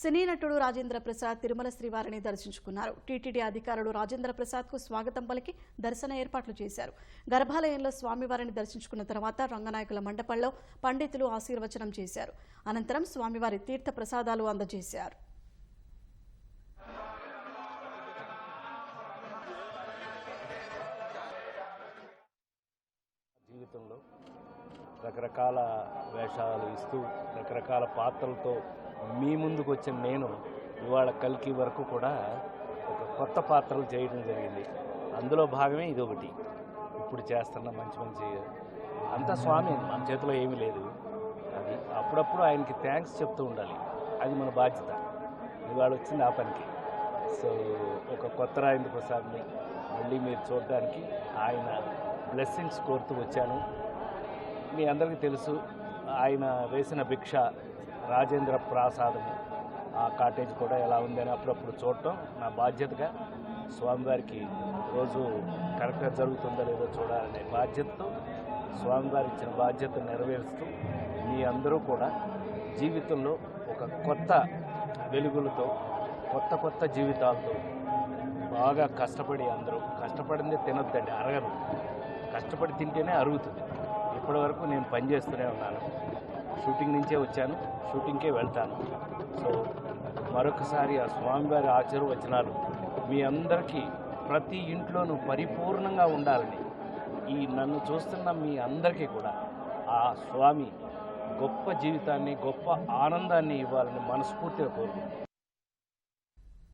సినీ నటుడు రాజేంద్ర ప్రసాద్ తిరుమల శ్రీవారిని దర్శించుకున్నారు. టీటీడీ అధికారులు రాజేంద్ర ప్రసాద్కు స్వాగతం పలికి దర్శన ఏర్పాట్లు చేశారు. గర్భాలయంలో స్వామివారిని దర్శించుకున్న తర్వాత రంగనాయకుల మండపంలో పండితులు ఆశీర్వచనం చేశారు. అనంతరం స్వామివారి తీర్థ ప్రసాదాలు అందజేశారు. జీవితంలో రకరకాల వేషాలు ఇస్తూ రకరకాల పాత్రలతో మీ ముందుకు వచ్చిన నేను ఇవాళ కల్కి వరకు కూడా ఒక కొత్త పాత్రలు చేయడం జరిగింది. అందులో భాగమే ఇదొకటి. ఇప్పుడు చేస్తున్న మంచి మంచి అంత స్వామి మన చేతిలో ఏమీ లేదు. అది అప్పుడప్పుడు ఆయనకి థ్యాంక్స్ చెప్తూ ఉండాలి. అది మన బాధ్యత. ఇవాళ వచ్చింది ఆ పనికి. సో ఒక కొత్త రాజేంద్ర ప్రసాద్ని మళ్ళీ మీరు చూడడానికి ఆయన బ్లెస్సింగ్స్ కోరుతూ వచ్చాను. మీ అందరికీ తెలుసు ఆయన వేసిన భిక్ష రాజేంద్ర ప్రాసాదము ఆ కాటేజ్ కూడా ఎలా ఉందని అప్పుడప్పుడు చూడటం నా బాధ్యతగా. స్వామివారికి రోజు కరెక్ట్గా జరుగుతుందో లేదో చూడాలనే బాధ్యతతో స్వామివారి ఇచ్చిన బాధ్యత నెరవేరుస్తూ మీ అందరూ కూడా జీవితంలో ఒక కొత్త వెలుగులతో కొత్త కొత్త జీవితాలతో బాగా కష్టపడి అందరూ కష్టపడిందే తినొద్దండి అరగదు కష్టపడి తింటేనే అరుగుతుంది. ఇప్పటి వరకు నేను పనిచేస్తూనే ఉన్నాను. షూటింగ్ నుంచే వచ్చాను. షూటింగ్కే వెళ్తాను. సో మరొకసారి ఆ స్వామివారి ఆశీర్వచనాలు మీ అందరికీ ప్రతి ఇంట్లోనూ పరిపూర్ణంగా ఉండాలని ఈ నన్ను చూస్తున్న మీ అందరికీ కూడా ఆ స్వామి గొప్ప జీవితాన్ని గొప్ప ఆనందాన్ని ఇవ్వాలని మనస్ఫూర్తిగా కోరుకుంటున్నాను.